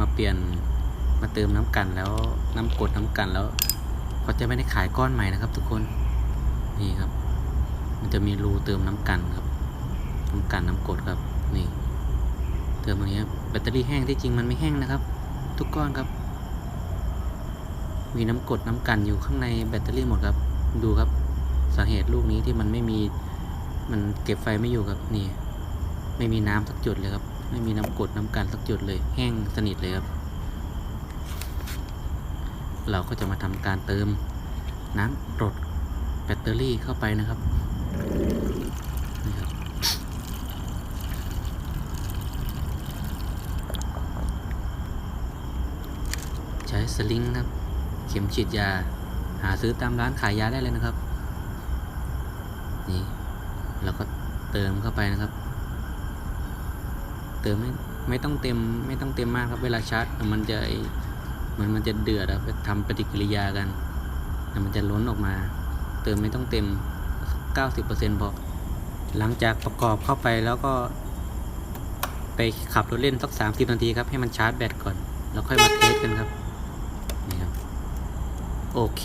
มาเปลี่ยนมาเติมน้ำกันแล้วน้ำกดน้ำกันแล้วเขาจะไม่ได้ขายก้อนใหม่นะครับ ทุกคนนี่ครับ มันจะมีรูเติมน้ำกันครับ น้ำกันน้ำกดครับนี่ เติมตรงนี้ครับแบตเตอรี่แห้งที่จริงมันไม่แห้งนะครับ ทุกก้อนครับ มีน้ำกดน้ำกันอยู่ข้างในแบตเตอรี่หมดครับ ดูครับสาเหตุลูกนี้ที่มันไม่มีมันเก็บไฟไม่อยู่ครับนี่ ไม่มีน้ำสักจุดเลยครับ ไม่มีน้ำกรดน้ำกันสักจุดเลย แห้งสนิทเลยครับ เราก็จะมาทำการเติมน้ำกรดแบตเตอรี่เข้าไปนะครับนี่ครับใช้สลิงครับ เข็มฉีดยา หาซื้อตามร้านขายยาได้เลยนะครับ นี่เราก็เติมเข้าไปนะครับ เติมไม่ไม่ต้องเต็มไม่ต้องเต็มมากครับเวลาชาร์จมันจะเหมือนมันจะเดือดครับทำปฏิกิริยากันมันจะล้นออกมา เติมไม่ต้องเต็ม 90%พอหลังจากประกอบเข้าไปแล้วก็ ไปขับรถเล่นสัก 30 นาทีครับให้มันชาร์จแบตก่อน แล้วค่อยมาเทสกันครับนี่ครับ โอเค